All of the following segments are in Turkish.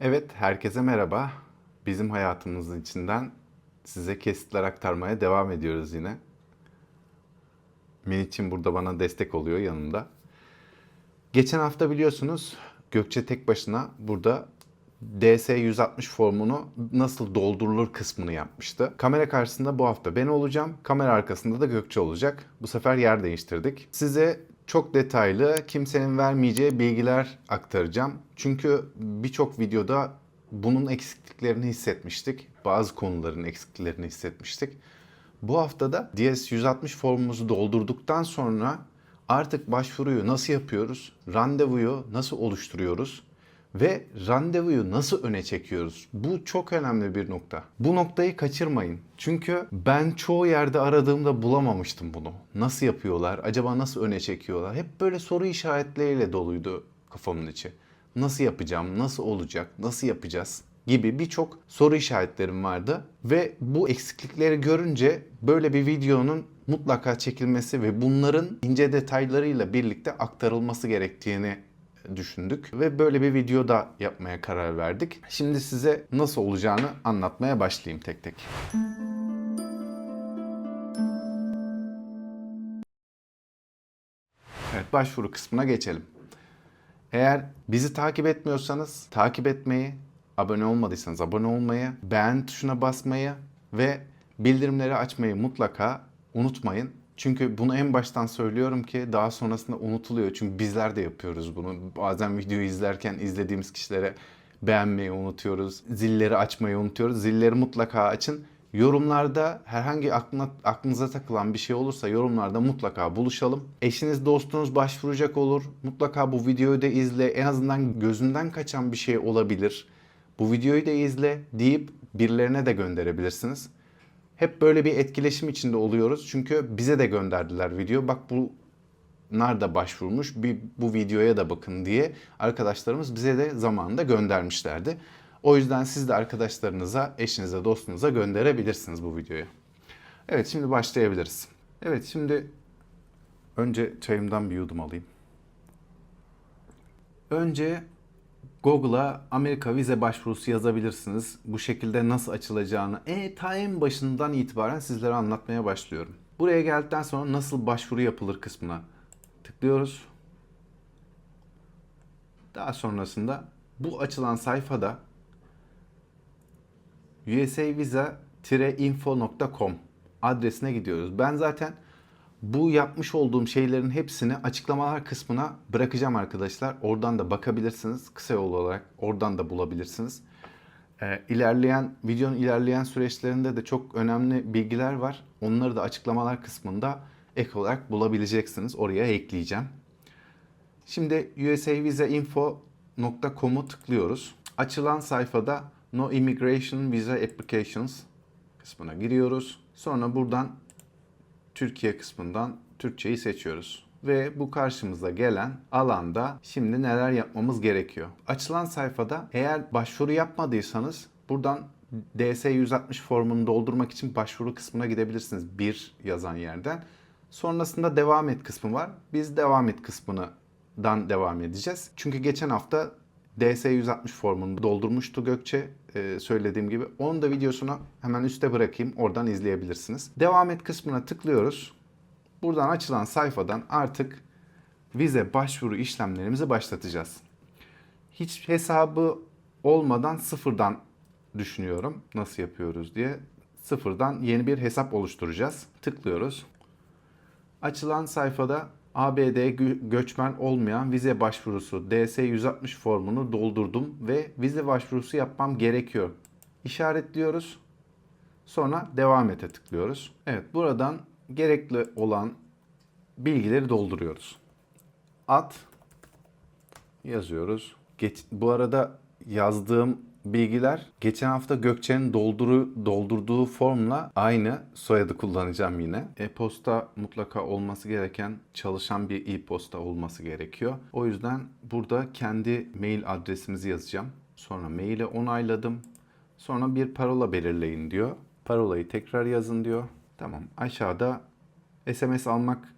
Evet, herkese merhaba. Bizim hayatımızın içinden size kesitler aktarmaya devam ediyoruz yine. Miniç'im burada bana destek oluyor yanımda. Geçen hafta biliyorsunuz Gökçe tek başına burada DS160 formunu nasıl doldurulur kısmını yapmıştı. Kamera karşısında bu hafta ben olacağım. Kamera arkasında da Gökçe olacak. Bu sefer yer değiştirdik. Size çok detaylı, kimsenin vermeyeceği bilgiler aktaracağım. Çünkü birçok videoda bunun eksikliklerini hissetmiştik. Bazı konuların eksikliklerini hissetmiştik. Bu haftada DS160 formumuzu doldurduktan sonra artık başvuruyu nasıl yapıyoruz? Randevuyu nasıl oluşturuyoruz? Ve randevuyu nasıl öne çekiyoruz? Bu çok önemli bir nokta. Bu noktayı kaçırmayın. Çünkü ben çoğu yerde aradığımda bulamamıştım bunu. Nasıl yapıyorlar? Acaba nasıl öne çekiyorlar? Hep böyle soru işaretleriyle doluydu kafamın içi. Nasıl yapacağım? Nasıl olacak? Nasıl yapacağız? gibi birçok soru işaretlerim vardı ve bu eksiklikleri görünce böyle bir videonun mutlaka çekilmesi ve bunların ince detaylarıyla birlikte aktarılması gerektiğini düşündük ve böyle bir video da yapmaya karar verdik. Şimdi size nasıl olacağını anlatmaya başlayayım tek tek. Evet, başvuru kısmına geçelim. Eğer bizi takip etmiyorsanız takip etmeyi, abone olmadıysanız abone olmayı, beğen tuşuna basmayı ve bildirimleri açmayı mutlaka unutmayın. Çünkü bunu en baştan söylüyorum ki daha sonrasında unutuluyor. Çünkü bizler de yapıyoruz bunu. Bazen videoyu izlerken izlediğimiz kişilere beğenmeyi unutuyoruz. Zilleri açmayı unutuyoruz. Zilleri mutlaka açın. Yorumlarda herhangi aklına, aklınıza takılan bir şey olursa yorumlarda mutlaka buluşalım. Eşiniz dostunuz başvuracak olur. Mutlaka bu videoyu da izle. En azından gözünden kaçan bir şey olabilir. Bu videoyu da izle deyip birilerine de gönderebilirsiniz. Hep böyle bir etkileşim içinde oluyoruz. Çünkü bize de gönderdiler video. Bak bu nerede başvurmuş bir bu videoya da bakın diye arkadaşlarımız bize de zamanında göndermişlerdi. O yüzden siz de arkadaşlarınıza, eşinize, dostunuza gönderebilirsiniz bu videoyu. Evet şimdi başlayabiliriz. Evet şimdi önce çayımdan bir yudum alayım. Önce Google'a Amerika vize başvurusu yazabilirsiniz. Bu şekilde nasıl açılacağını e, ta en başından itibaren sizlere anlatmaya başlıyorum. Buraya geldikten sonra nasıl başvuru yapılır kısmına tıklıyoruz. Daha sonrasında bu açılan sayfada usavisa-info.com adresine gidiyoruz. Ben zaten bu yapmış olduğum şeylerin hepsini açıklamalar kısmına bırakacağım arkadaşlar. Oradan da bakabilirsiniz. Kısa yol olarak oradan da bulabilirsiniz. Ee, ilerleyen videonun ilerleyen süreçlerinde de çok önemli bilgiler var. Onları da açıklamalar kısmında ek olarak bulabileceksiniz. Oraya ekleyeceğim. Şimdi usavisainfo.com'u tıklıyoruz. Açılan sayfada No Immigration Visa Applications kısmına giriyoruz. Sonra buradan Türkiye kısmından Türkçeyi seçiyoruz. Ve bu karşımıza gelen alanda şimdi neler yapmamız gerekiyor? Açılan sayfada eğer başvuru yapmadıysanız buradan DS160 formunu doldurmak için başvuru kısmına gidebilirsiniz. Bir yazan yerden. Sonrasında devam et kısmı var. Biz devam et kısmından devam edeceğiz. Çünkü geçen hafta DS160 formunu doldurmuştu Gökçe e, söylediğim gibi. Onun da videosunu hemen üste bırakayım. Oradan izleyebilirsiniz. Devam et kısmına tıklıyoruz. Buradan açılan sayfadan artık vize başvuru işlemlerimizi başlatacağız. Hiç hesabı olmadan sıfırdan düşünüyorum nasıl yapıyoruz diye. Sıfırdan yeni bir hesap oluşturacağız. Tıklıyoruz. Açılan sayfada ABD gö- göçmen olmayan vize başvurusu DS-160 formunu doldurdum ve vize başvurusu yapmam gerekiyor. İşaretliyoruz. Sonra devam ete tıklıyoruz. Evet buradan gerekli olan bilgileri dolduruyoruz. At yazıyoruz. Geç, bu arada yazdığım bilgiler geçen hafta Gökçe'nin dolduru, doldurduğu formla aynı soyadı kullanacağım yine. E-posta mutlaka olması gereken çalışan bir e-posta olması gerekiyor. O yüzden burada kendi mail adresimizi yazacağım. Sonra maili onayladım. Sonra bir parola belirleyin diyor. Parolayı tekrar yazın diyor. Tamam aşağıda SMS almak,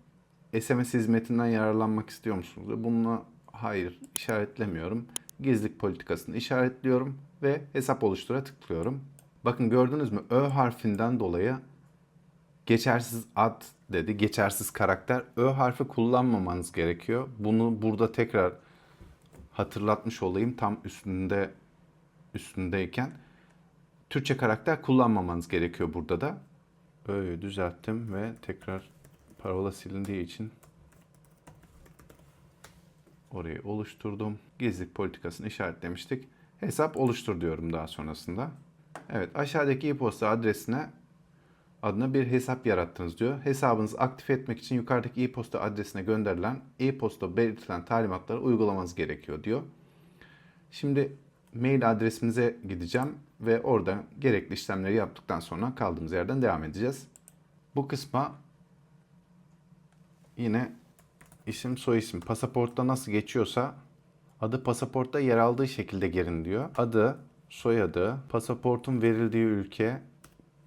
SMS hizmetinden yararlanmak istiyor musunuz? Bununla hayır işaretlemiyorum. gizlilik politikasını işaretliyorum ve hesap oluştura tıklıyorum. Bakın gördünüz mü? Ö harfinden dolayı geçersiz ad dedi. Geçersiz karakter. Ö harfi kullanmamanız gerekiyor. Bunu burada tekrar hatırlatmış olayım tam üstünde üstündeyken. Türkçe karakter kullanmamanız gerekiyor burada da. Öyle düzelttim ve tekrar parola silindiği için orayı oluşturdum. Gizlilik politikasını işaretlemiştik. Hesap oluştur diyorum daha sonrasında. Evet aşağıdaki e-posta adresine adına bir hesap yarattınız diyor. Hesabınızı aktif etmek için yukarıdaki e-posta adresine gönderilen e-posta belirtilen talimatları uygulamanız gerekiyor diyor. Şimdi mail adresimize gideceğim ve orada gerekli işlemleri yaptıktan sonra kaldığımız yerden devam edeceğiz. Bu kısma yine isim soyisim pasaportta nasıl geçiyorsa adı pasaportta yer aldığı şekilde girin diyor. Adı, soyadı, pasaportun verildiği ülke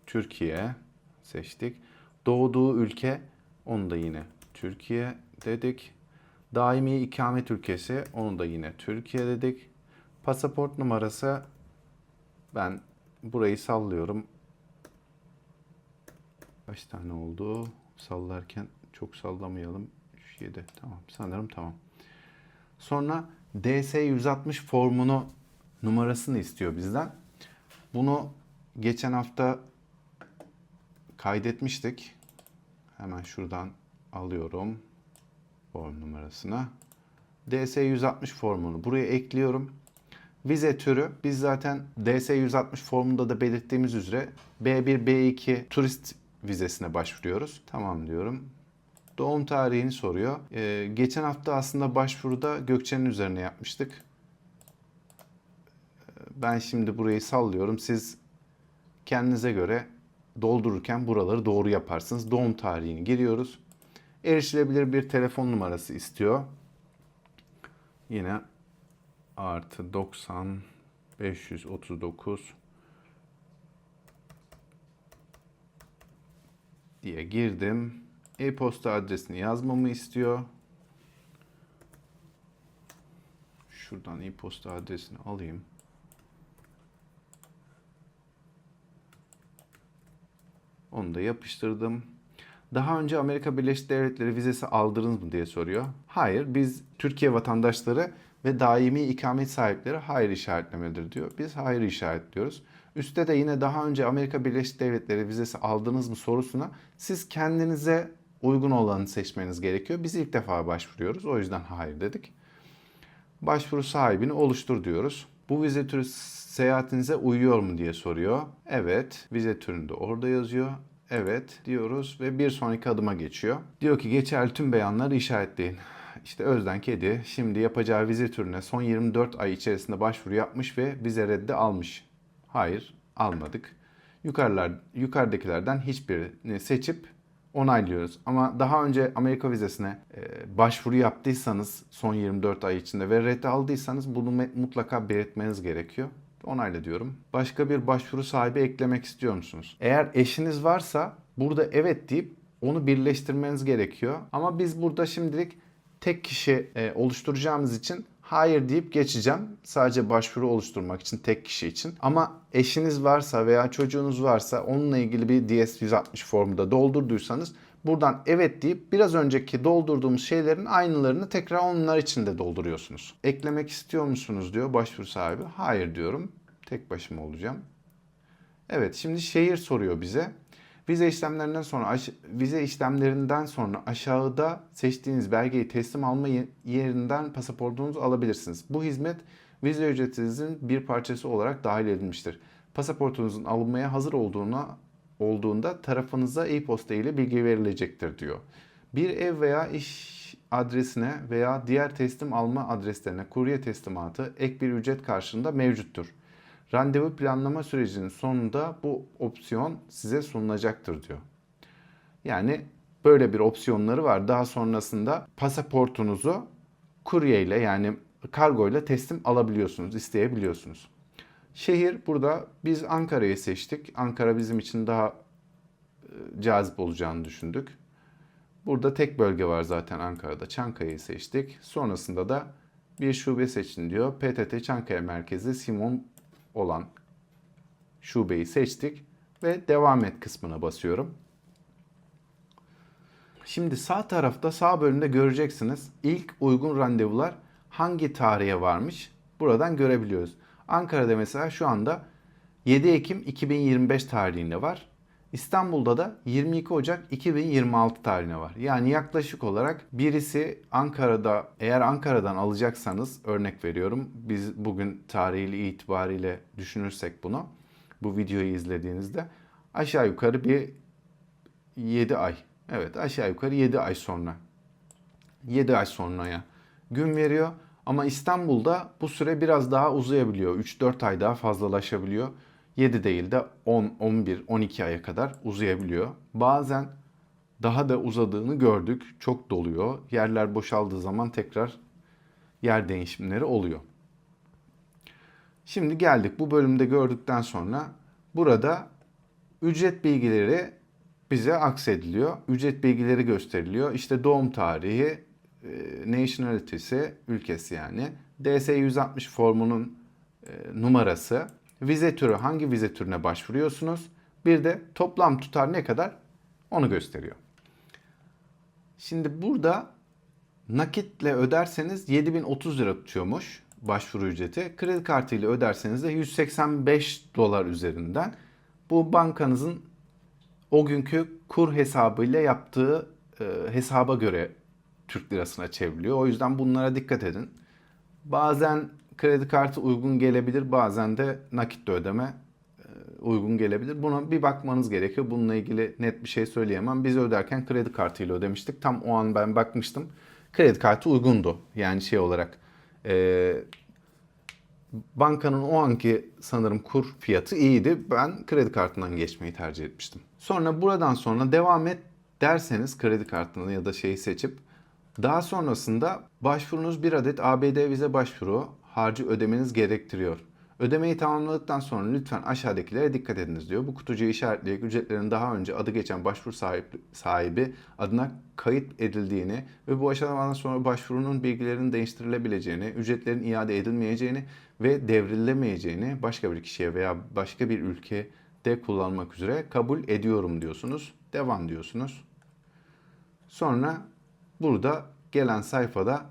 Türkiye seçtik. Doğduğu ülke onu da yine Türkiye dedik. Daimi ikamet ülkesi onu da yine Türkiye dedik. Pasaport numarası ben burayı sallıyorum. Kaç tane oldu? Sallarken çok sallamayalım. 7. Tamam. Sanırım tamam. Sonra DS 160 formunu numarasını istiyor bizden. Bunu geçen hafta kaydetmiştik. Hemen şuradan alıyorum form numarasını. DS 160 formunu buraya ekliyorum. Vize türü biz zaten DS 160 formunda da belirttiğimiz üzere B1 B2 turist vizesine başvuruyoruz. Tamam diyorum. Doğum tarihini soruyor. Ee, geçen hafta aslında başvuruda Gökçe'nin üzerine yapmıştık. Ee, Ben şimdi burayı sallıyorum. Siz kendinize göre doldururken buraları doğru yaparsınız. Doğum tarihini giriyoruz. Erişilebilir bir telefon numarası istiyor. Yine artı 90 539 diye girdim. E-posta adresini yazmamı istiyor. Şuradan e-posta adresini alayım. Onu da yapıştırdım. Daha önce Amerika Birleşik Devletleri vizesi aldınız mı diye soruyor. Hayır, biz Türkiye vatandaşları ve daimi ikamet sahipleri hayır işaretlemelidir diyor. Biz hayır işaretliyoruz. Üstte de yine daha önce Amerika Birleşik Devletleri vizesi aldınız mı sorusuna siz kendinize uygun olanı seçmeniz gerekiyor. Biz ilk defa başvuruyoruz. O yüzden hayır dedik. Başvuru sahibini oluştur diyoruz. Bu vize türü seyahatinize uyuyor mu diye soruyor. Evet, vize türünü de orada yazıyor. Evet diyoruz ve bir sonraki adıma geçiyor. Diyor ki geçerli tüm beyanları işaretleyin. İşte Özden Kedi şimdi yapacağı vize türüne son 24 ay içerisinde başvuru yapmış ve vize reddi almış. Hayır, almadık. Yukarılar, yukarıdakilerden hiçbirini seçip onaylıyoruz. Ama daha önce Amerika vizesine e, başvuru yaptıysanız son 24 ay içinde ve reddi aldıysanız bunu mutlaka belirtmeniz gerekiyor. Onayla diyorum. Başka bir başvuru sahibi eklemek istiyor musunuz? Eğer eşiniz varsa burada evet deyip onu birleştirmeniz gerekiyor. Ama biz burada şimdilik tek kişi e, oluşturacağımız için hayır deyip geçeceğim. Sadece başvuru oluşturmak için tek kişi için. Ama eşiniz varsa veya çocuğunuz varsa onunla ilgili bir DS160 formu da doldurduysanız buradan evet deyip biraz önceki doldurduğumuz şeylerin aynılarını tekrar onlar için de dolduruyorsunuz. Eklemek istiyor musunuz diyor başvuru sahibi. Hayır diyorum. Tek başıma olacağım. Evet şimdi şehir soruyor bize. Vize işlemlerinden sonra vize işlemlerinden sonra aşağıda seçtiğiniz belgeyi teslim alma ye- yerinden pasaportunuzu alabilirsiniz. Bu hizmet vize ücretinizin bir parçası olarak dahil edilmiştir. Pasaportunuzun alınmaya hazır olduğuna olduğunda tarafınıza e-posta ile bilgi verilecektir diyor. Bir ev veya iş adresine veya diğer teslim alma adreslerine kurye teslimatı ek bir ücret karşılığında mevcuttur. Randevu planlama sürecinin sonunda bu opsiyon size sunulacaktır diyor. Yani böyle bir opsiyonları var. Daha sonrasında pasaportunuzu kurye ile yani kargo ile teslim alabiliyorsunuz, isteyebiliyorsunuz. Şehir burada biz Ankara'yı seçtik. Ankara bizim için daha e, cazip olacağını düşündük. Burada tek bölge var zaten Ankara'da. Çankaya'yı seçtik. Sonrasında da bir şube seçin diyor. PTT Çankaya merkezi Simon olan şubeyi seçtik ve devam et kısmına basıyorum. Şimdi sağ tarafta sağ bölümde göreceksiniz. İlk uygun randevular hangi tarihe varmış? Buradan görebiliyoruz. Ankara'da mesela şu anda 7 Ekim 2025 tarihinde var. İstanbul'da da 22 Ocak 2026 tarihine var. Yani yaklaşık olarak birisi Ankara'da eğer Ankara'dan alacaksanız örnek veriyorum. Biz bugün tarihi itibariyle düşünürsek bunu bu videoyu izlediğinizde aşağı yukarı bir 7 ay. Evet aşağı yukarı 7 ay sonra. 7 ay sonraya gün veriyor. Ama İstanbul'da bu süre biraz daha uzayabiliyor. 3-4 ay daha fazlalaşabiliyor. 7 değil de 10, 11, 12 aya kadar uzayabiliyor. Bazen daha da uzadığını gördük. Çok doluyor. Yerler boşaldığı zaman tekrar yer değişimleri oluyor. Şimdi geldik bu bölümde gördükten sonra burada ücret bilgileri bize aksediliyor. Ücret bilgileri gösteriliyor. İşte doğum tarihi, e, nationality'si, ülkesi yani. DS-160 formunun e, numarası, vize türü, hangi vize türüne başvuruyorsunuz. Bir de toplam tutar ne kadar onu gösteriyor. Şimdi burada nakitle öderseniz 7030 lira tutuyormuş başvuru ücreti. Kredi kartıyla öderseniz de 185 dolar üzerinden. Bu bankanızın o günkü kur hesabıyla yaptığı e, hesaba göre Türk lirasına çevriliyor. O yüzden bunlara dikkat edin. Bazen kredi kartı uygun gelebilir, bazen de nakitle ödeme e, uygun gelebilir. Buna bir bakmanız gerekiyor. Bununla ilgili net bir şey söyleyemem. Biz öderken kredi kartıyla ödemiştik. Tam o an ben bakmıştım. Kredi kartı uygundu. Yani şey olarak e, bankanın o anki sanırım kur fiyatı iyiydi. Ben kredi kartından geçmeyi tercih etmiştim. Sonra buradan sonra devam et derseniz kredi kartını ya da şeyi seçip daha sonrasında başvurunuz bir adet ABD vize başvuru harcı ödemeniz gerektiriyor. Ödemeyi tamamladıktan sonra lütfen aşağıdakilere dikkat ediniz diyor. Bu kutucuğu işaretleyerek ücretlerin daha önce adı geçen başvuru sahibi, sahibi adına kayıt edildiğini ve bu aşamadan sonra başvurunun bilgilerinin değiştirilebileceğini, ücretlerin iade edilmeyeceğini ve devrilemeyeceğini başka bir kişiye veya başka bir ülkede kullanmak üzere kabul ediyorum diyorsunuz. Devam diyorsunuz. Sonra burada gelen sayfada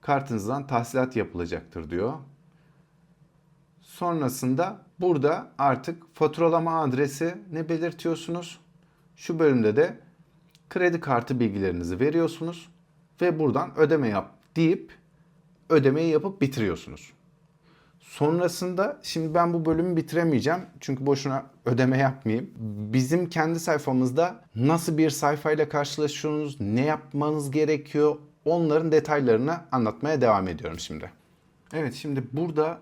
kartınızdan tahsilat yapılacaktır diyor. Sonrasında burada artık faturalama adresi ne belirtiyorsunuz? Şu bölümde de kredi kartı bilgilerinizi veriyorsunuz ve buradan ödeme yap deyip ödemeyi yapıp bitiriyorsunuz. Sonrasında şimdi ben bu bölümü bitiremeyeceğim. Çünkü boşuna ödeme yapmayayım. Bizim kendi sayfamızda nasıl bir sayfayla karşılaşıyorsunuz, ne yapmanız gerekiyor onların detaylarını anlatmaya devam ediyorum şimdi. Evet şimdi burada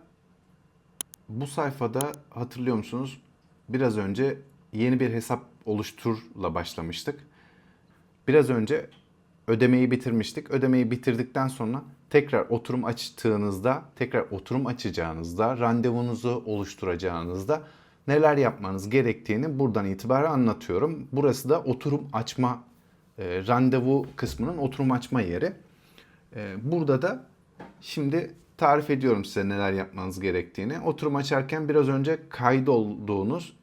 bu sayfada hatırlıyor musunuz? Biraz önce yeni bir hesap oluşturla başlamıştık. Biraz önce ödemeyi bitirmiştik. Ödemeyi bitirdikten sonra tekrar oturum açtığınızda, tekrar oturum açacağınızda, randevunuzu oluşturacağınızda neler yapmanız gerektiğini buradan itibaren anlatıyorum. Burası da oturum açma, e, randevu kısmının oturum açma yeri. E, burada da şimdi tarif ediyorum size neler yapmanız gerektiğini. Oturum açarken biraz önce kaydolduğunuz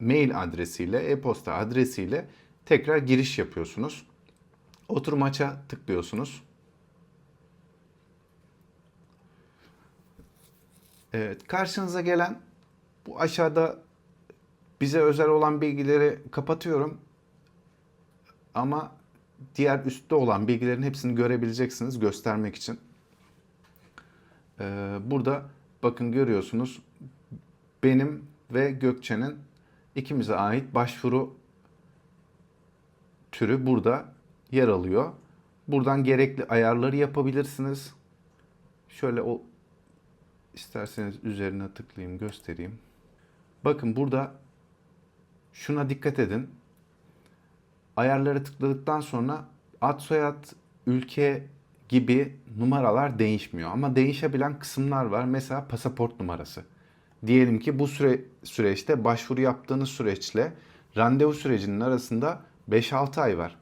mail adresiyle, e-posta adresiyle tekrar giriş yapıyorsunuz. Oturum aça tıklıyorsunuz. Evet, karşınıza gelen bu aşağıda bize özel olan bilgileri kapatıyorum. Ama diğer üstte olan bilgilerin hepsini görebileceksiniz göstermek için. Ee, burada bakın görüyorsunuz benim ve Gökçe'nin ikimize ait başvuru türü burada yer alıyor. Buradan gerekli ayarları yapabilirsiniz. Şöyle o isterseniz üzerine tıklayayım göstereyim. Bakın burada şuna dikkat edin. Ayarları tıkladıktan sonra ad soyad ülke gibi numaralar değişmiyor. Ama değişebilen kısımlar var. Mesela pasaport numarası. Diyelim ki bu süre süreçte başvuru yaptığınız süreçle randevu sürecinin arasında 5-6 ay var.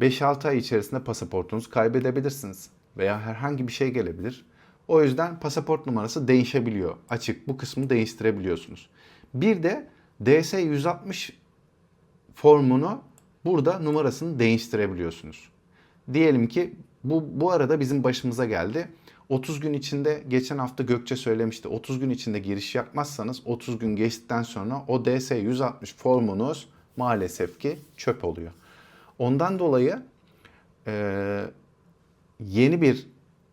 5-6 ay içerisinde pasaportunuzu kaybedebilirsiniz. Veya herhangi bir şey gelebilir. O yüzden pasaport numarası değişebiliyor. Açık. Bu kısmı değiştirebiliyorsunuz. Bir de DS 160 formunu burada numarasını değiştirebiliyorsunuz. Diyelim ki bu bu arada bizim başımıza geldi. 30 gün içinde geçen hafta Gökçe söylemişti. 30 gün içinde giriş yapmazsanız 30 gün geçtikten sonra o DS 160 formunuz maalesef ki çöp oluyor. Ondan dolayı e, yeni bir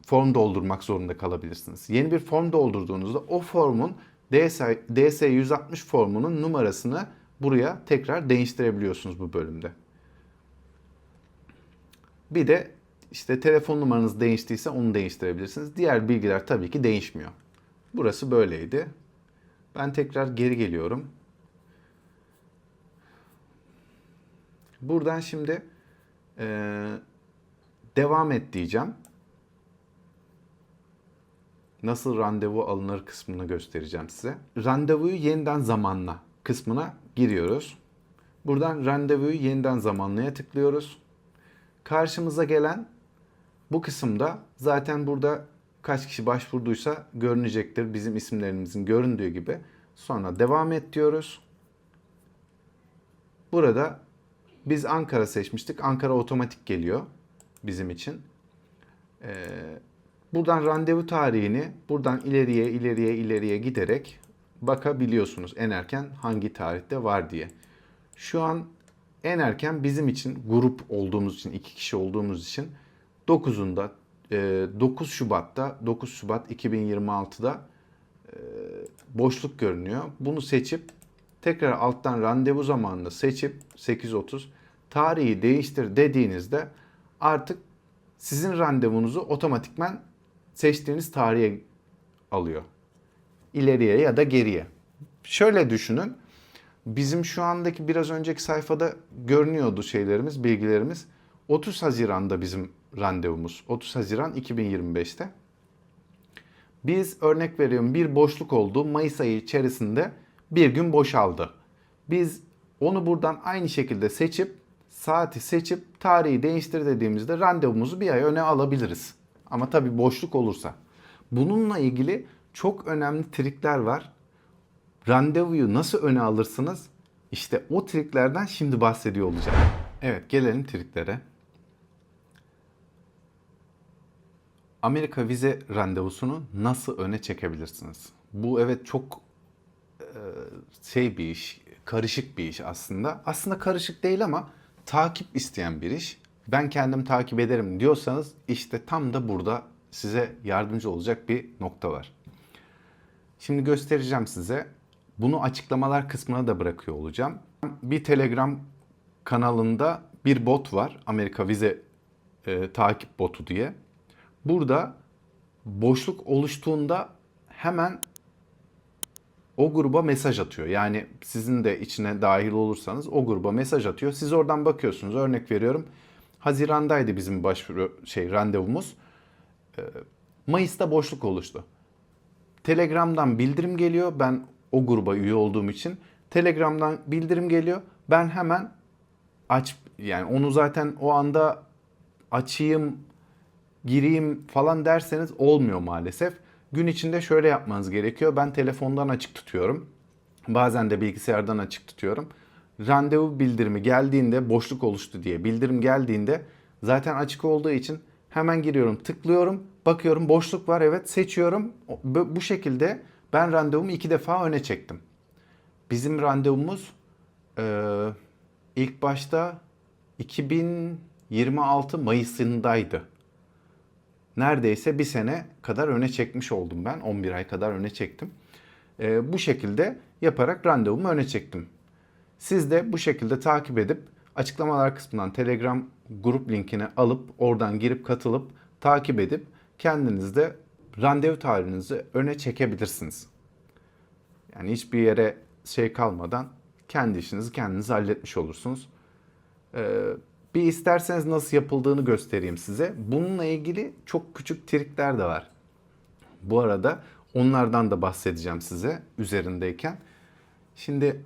form doldurmak zorunda kalabilirsiniz. Yeni bir form doldurduğunuzda o formun DS, DS 160 formunun numarasını buraya tekrar değiştirebiliyorsunuz bu bölümde. Bir de işte telefon numaranız değiştiyse onu değiştirebilirsiniz. Diğer bilgiler tabii ki değişmiyor. Burası böyleydi. Ben tekrar geri geliyorum. Buradan şimdi eee, devam et diyeceğim. Nasıl randevu alınır kısmını göstereceğim size. Randevuyu yeniden zamanla kısmına giriyoruz. Buradan randevuyu yeniden zamanlaya tıklıyoruz. Karşımıza gelen bu kısımda zaten burada kaç kişi başvurduysa görünecektir. Bizim isimlerimizin göründüğü gibi. Sonra devam et diyoruz. Burada biz Ankara seçmiştik. Ankara otomatik geliyor bizim için. Ee, buradan randevu tarihini buradan ileriye ileriye ileriye giderek bakabiliyorsunuz en erken hangi tarihte var diye. Şu an en erken bizim için grup olduğumuz için iki kişi olduğumuz için 9'unda e, 9 Şubat'ta 9 Şubat 2026'da e, boşluk görünüyor. Bunu seçip tekrar alttan randevu zamanını seçip 8.30 tarihi değiştir dediğinizde artık sizin randevunuzu otomatikman seçtiğiniz tarihe alıyor. İleriye ya da geriye. Şöyle düşünün. Bizim şu andaki biraz önceki sayfada görünüyordu şeylerimiz, bilgilerimiz. 30 Haziran'da bizim randevumuz. 30 Haziran 2025'te. Biz örnek veriyorum bir boşluk oldu. Mayıs ayı içerisinde bir gün boşaldı. Biz onu buradan aynı şekilde seçip saati seçip tarihi değiştir dediğimizde randevumuzu bir ay öne alabiliriz. Ama tabii boşluk olursa. Bununla ilgili çok önemli trikler var. Randevuyu nasıl öne alırsınız? İşte o triklerden şimdi bahsediyor olacağım. Evet gelelim triklere. Amerika vize randevusunu nasıl öne çekebilirsiniz? Bu evet çok e, şey bir iş, karışık bir iş aslında. Aslında karışık değil ama takip isteyen bir iş. Ben kendim takip ederim diyorsanız işte tam da burada size yardımcı olacak bir nokta var. Şimdi göstereceğim size. Bunu açıklamalar kısmına da bırakıyor olacağım. Bir Telegram kanalında bir bot var. Amerika vize e, takip botu diye. Burada boşluk oluştuğunda hemen o gruba mesaj atıyor. Yani sizin de içine dahil olursanız o gruba mesaj atıyor. Siz oradan bakıyorsunuz. Örnek veriyorum. Hazirandaydı bizim başvuru şey randevumuz. Ee, Mayıs'ta boşluk oluştu. Telegram'dan bildirim geliyor. Ben o gruba üye olduğum için Telegram'dan bildirim geliyor. Ben hemen aç yani onu zaten o anda açayım, gireyim falan derseniz olmuyor maalesef. Gün içinde şöyle yapmanız gerekiyor. Ben telefondan açık tutuyorum. Bazen de bilgisayardan açık tutuyorum. Randevu bildirimi geldiğinde boşluk oluştu diye bildirim geldiğinde zaten açık olduğu için hemen giriyorum, tıklıyorum, bakıyorum boşluk var evet seçiyorum. Bu şekilde ben randevumu iki defa öne çektim. Bizim randevumuz eee, ilk başta 2026 Mayıs'ındaydı. Neredeyse bir sene kadar öne çekmiş oldum ben. 11 ay kadar öne çektim. Eee, bu şekilde yaparak randevumu öne çektim. Siz de bu şekilde takip edip açıklamalar kısmından Telegram grup linkini alıp oradan girip katılıp takip edip kendiniz de randevu tarihinizi öne çekebilirsiniz. Yani hiçbir yere şey kalmadan kendi işinizi kendiniz halletmiş olursunuz. Ee, bir isterseniz nasıl yapıldığını göstereyim size. Bununla ilgili çok küçük trikler de var. Bu arada onlardan da bahsedeceğim size üzerindeyken. Şimdi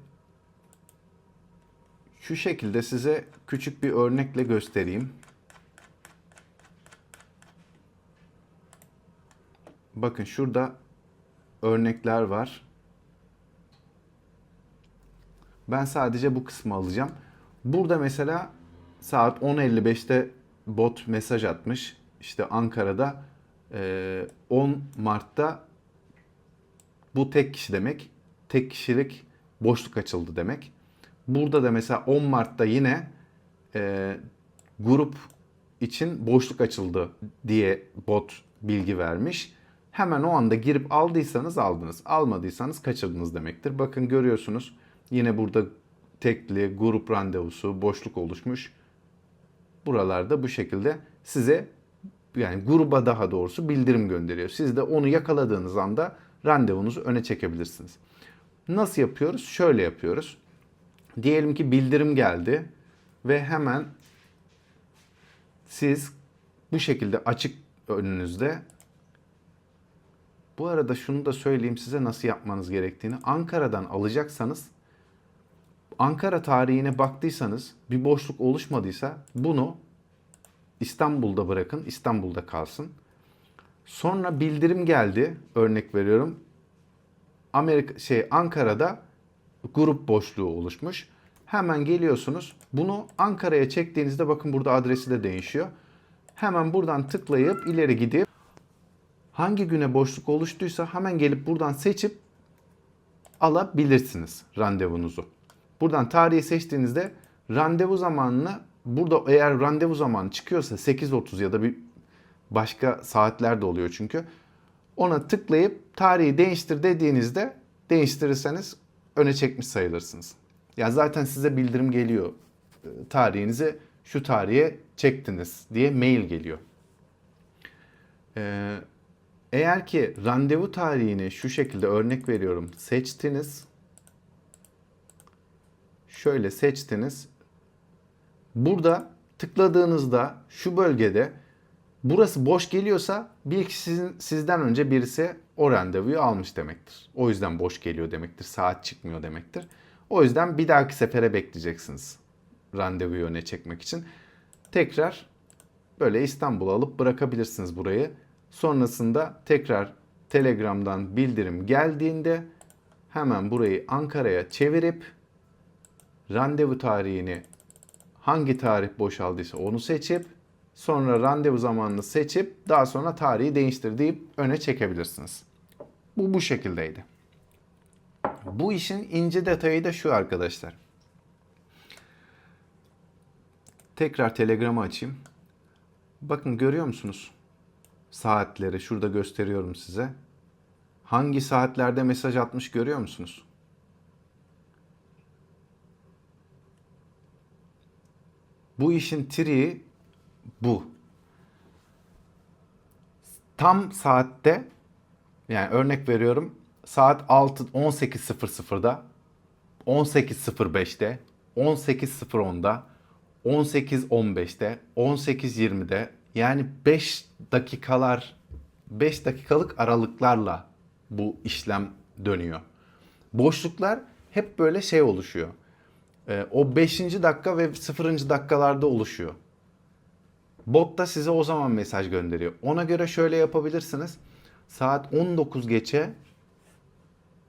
şu şekilde size küçük bir örnekle göstereyim. Bakın şurada örnekler var. Ben sadece bu kısmı alacağım. Burada mesela saat 10.55'te bot mesaj atmış. İşte Ankara'da e, 10 Mart'ta bu tek kişi demek. Tek kişilik boşluk açıldı demek. Burada da mesela 10 Mart'ta yine grup için boşluk açıldı diye bot bilgi vermiş. Hemen o anda girip aldıysanız aldınız. Almadıysanız kaçırdınız demektir. Bakın görüyorsunuz yine burada tekli grup randevusu boşluk oluşmuş. Buralarda bu şekilde size yani gruba daha doğrusu bildirim gönderiyor. Siz de onu yakaladığınız anda randevunuzu öne çekebilirsiniz. Nasıl yapıyoruz? Şöyle yapıyoruz. Diyelim ki bildirim geldi ve hemen siz bu şekilde açık önünüzde bu arada şunu da söyleyeyim size nasıl yapmanız gerektiğini. Ankara'dan alacaksanız Ankara tarihine baktıysanız bir boşluk oluşmadıysa bunu İstanbul'da bırakın. İstanbul'da kalsın. Sonra bildirim geldi. Örnek veriyorum. Amerika şey Ankara'da grup boşluğu oluşmuş. Hemen geliyorsunuz. Bunu Ankara'ya çektiğinizde bakın burada adresi de değişiyor. Hemen buradan tıklayıp ileri gidip hangi güne boşluk oluştuysa hemen gelip buradan seçip alabilirsiniz randevunuzu. Buradan tarihi seçtiğinizde randevu zamanını burada eğer randevu zamanı çıkıyorsa 8.30 ya da bir başka saatler de oluyor çünkü. Ona tıklayıp tarihi değiştir dediğinizde değiştirirseniz öne çekmiş sayılırsınız. Ya zaten size bildirim geliyor. Tarihinizi şu tarihe çektiniz diye mail geliyor. Ee, eğer ki randevu tarihini şu şekilde örnek veriyorum seçtiniz. Şöyle seçtiniz. Burada tıkladığınızda şu bölgede burası boş geliyorsa bir kişi sizin, sizden önce birisi o randevuyu almış demektir. O yüzden boş geliyor demektir. Saat çıkmıyor demektir. O yüzden bir dahaki sefere bekleyeceksiniz randevuyu öne çekmek için. Tekrar böyle İstanbul'a alıp bırakabilirsiniz burayı. Sonrasında tekrar Telegram'dan bildirim geldiğinde hemen burayı Ankara'ya çevirip randevu tarihini hangi tarih boşaldıysa onu seçip sonra randevu zamanını seçip daha sonra tarihi değiştir deyip öne çekebilirsiniz. Bu bu şekildeydi. Bu işin ince detayı da şu arkadaşlar. Tekrar Telegram'ı açayım. Bakın görüyor musunuz? Saatleri şurada gösteriyorum size. Hangi saatlerde mesaj atmış görüyor musunuz? Bu işin triği bu. Tam saatte yani örnek veriyorum saat 6 18.00'da 18.05'te 18.10'da 18.15'te 18.20'de yani 5 dakikalar 5 dakikalık aralıklarla bu işlem dönüyor. Boşluklar hep böyle şey oluşuyor. Ee, o 5. dakika ve 0. dakikalarda oluşuyor. Bot da size o zaman mesaj gönderiyor. Ona göre şöyle yapabilirsiniz. Saat 19 geçe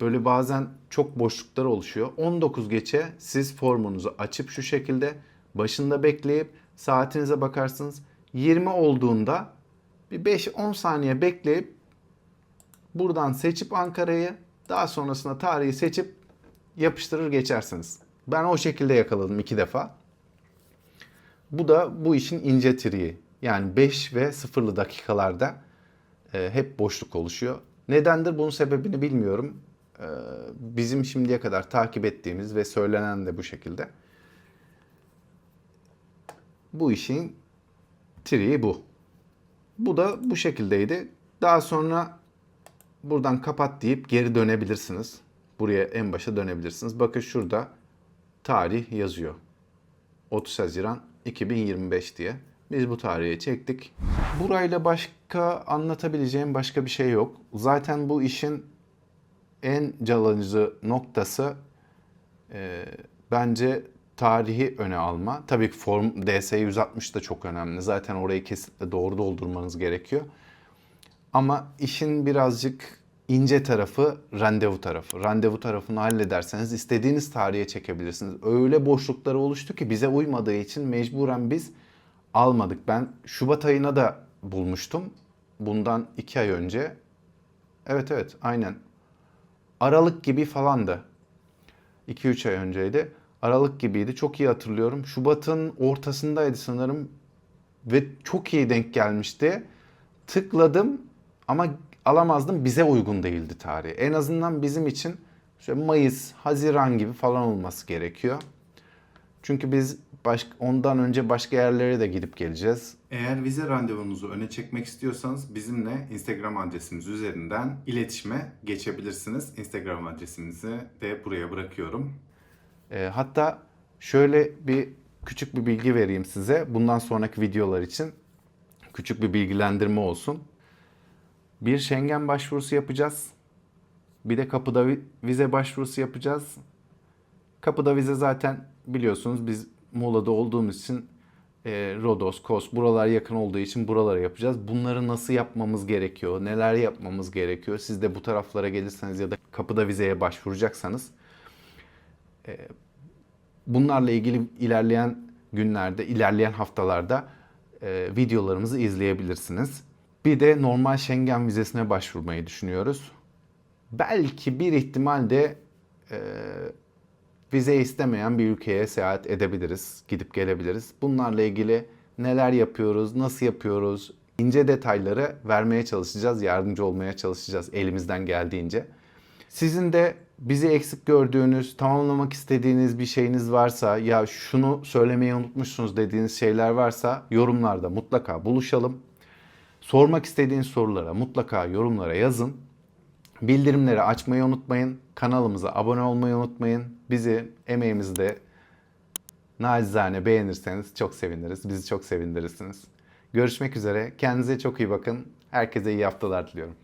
böyle bazen çok boşluklar oluşuyor. 19 geçe siz formunuzu açıp şu şekilde başında bekleyip saatinize bakarsınız. 20 olduğunda bir 5-10 saniye bekleyip buradan seçip Ankara'yı daha sonrasında tarihi seçip yapıştırır geçersiniz. Ben o şekilde yakaladım iki defa. Bu da bu işin ince triği. Yani 5 ve 0'lı dakikalarda e, hep boşluk oluşuyor. Nedendir bunun sebebini bilmiyorum. E, bizim şimdiye kadar takip ettiğimiz ve söylenen de bu şekilde. Bu işin triği bu. Bu da bu şekildeydi. Daha sonra buradan kapat deyip geri dönebilirsiniz. Buraya en başa dönebilirsiniz. Bakın şurada tarih yazıyor. 30 Haziran 2025 diye. Biz bu tarihe çektik. Burayla başka anlatabileceğim başka bir şey yok. Zaten bu işin en calıcı noktası e, bence tarihi öne alma. Tabii ki form DS 160 da çok önemli. Zaten orayı kesinlikle doğru doldurmanız gerekiyor. Ama işin birazcık ince tarafı randevu tarafı. Randevu tarafını hallederseniz istediğiniz tarihe çekebilirsiniz. Öyle boşlukları oluştu ki bize uymadığı için mecburen biz almadık. Ben Şubat ayına da bulmuştum. Bundan iki ay önce. Evet evet aynen. Aralık gibi falandı. 2-3 ay önceydi. Aralık gibiydi. Çok iyi hatırlıyorum. Şubat'ın ortasındaydı sanırım. Ve çok iyi denk gelmişti. Tıkladım ama alamazdım. Bize uygun değildi tarihi. En azından bizim için şöyle Mayıs, Haziran gibi falan olması gerekiyor. Çünkü biz baş, ondan önce başka yerlere de gidip geleceğiz. Eğer vize randevunuzu öne çekmek istiyorsanız bizimle Instagram adresimiz üzerinden iletişime geçebilirsiniz. Instagram adresimizi de buraya bırakıyorum. Ee, hatta şöyle bir küçük bir bilgi vereyim size. Bundan sonraki videolar için küçük bir bilgilendirme olsun. Bir Schengen başvurusu yapacağız. Bir de kapıda vi- vize başvurusu yapacağız. Kapıda vize zaten biliyorsunuz biz Muğla'da olduğumuz için e, Rodos, Kos buralar yakın olduğu için buralara yapacağız. Bunları nasıl yapmamız gerekiyor? Neler yapmamız gerekiyor? Siz de bu taraflara gelirseniz ya da kapıda vizeye başvuracaksanız bunlarla ilgili ilerleyen günlerde, ilerleyen haftalarda e, videolarımızı izleyebilirsiniz. Bir de normal Schengen vizesine başvurmayı düşünüyoruz. Belki bir ihtimalle e, vize istemeyen bir ülkeye seyahat edebiliriz, gidip gelebiliriz. Bunlarla ilgili neler yapıyoruz, nasıl yapıyoruz, ince detayları vermeye çalışacağız, yardımcı olmaya çalışacağız elimizden geldiğince. Sizin de bizi eksik gördüğünüz, tamamlamak istediğiniz bir şeyiniz varsa ya şunu söylemeyi unutmuşsunuz dediğiniz şeyler varsa yorumlarda mutlaka buluşalım. Sormak istediğiniz sorulara mutlaka yorumlara yazın. Bildirimleri açmayı unutmayın. Kanalımıza abone olmayı unutmayın. Bizi emeğimizi de nacizane beğenirseniz çok seviniriz. Bizi çok sevindirirsiniz. Görüşmek üzere. Kendinize çok iyi bakın. Herkese iyi haftalar diliyorum.